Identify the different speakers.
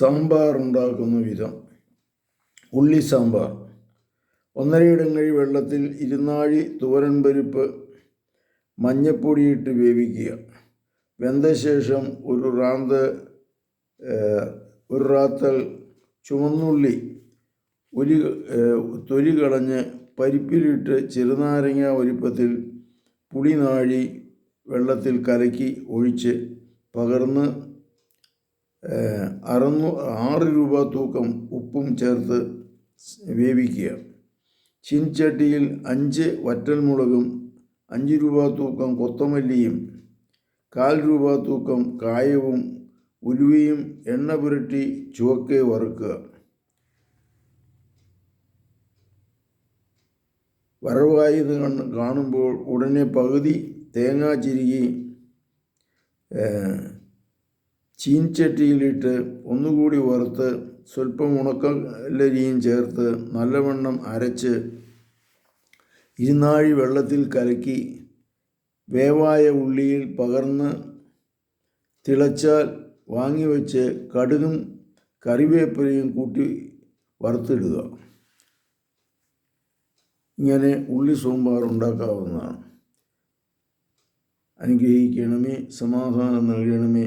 Speaker 1: സാമ്പാർ ഉണ്ടാക്കുന്ന വിധം. ഉള്ളി സാമ്പാർ. ഒന്നരയിടങ്ങഴി വെള്ളത്തിൽ ഇരുന്നാഴി തുവരൻ പരിപ്പ് മഞ്ഞപ്പൊടിയിട്ട് വേവിക്കുക. വെന്ത ശേഷം ഒരു റാന്ത് ഒരു റാത്തൽ ചുവന്നുള്ളി ഏഹ്, തൊലി കളഞ്ഞ് പരിപ്പിലിട്ട് ചെറുനാരങ്ങ വലിപ്പത്തിൽ പുളി നാഴി വെള്ളത്തിൽ കലക്കി ഒഴിച്ച് പകർന്ന് അറുന്നൂ ആറ് രൂപ തൂക്കം ഉപ്പും ചേർത്ത് വേവിക്കുക. ചിൻചട്ടിയിൽ അഞ്ച് വറ്റൽമുളകും അഞ്ച് രൂപ തൂക്കം കൊത്തമല്ലിയും കാൽ രൂപ തൂക്കം കായവും ഉലുവയും എണ്ണ പുരട്ടി ചുവക്കെ വറുക്കുക. വറവായത് കണ്ട് കാണുമ്പോൾ ഉടനെ പകുതി തേങ്ങ ചിരുകി ഏഹ്, ചീൻചട്ടിയിലിട്ട് ഒന്നുകൂടി വറുത്ത് സ്വല്പം ഉണക്കലരിയും ചേർത്ത് നല്ലവണ്ണം അരച്ച് ഇരുന്നാഴി വെള്ളത്തിൽ കലക്കി വേവായ ഉള്ളിയിൽ പകർന്ന് തിളച്ചാൽ വാങ്ങിവെച്ച് കടുകും കറിവേപ്പിലയും കൂട്ടി വറുത്തിടുക. ഇങ്ങനെ ഉള്ളി സോമ്പാർ ഉണ്ടാക്കാവുന്നതാണ്. അനുഗ്രഹിക്കണമേ സമാധാനം നൽകണമേ.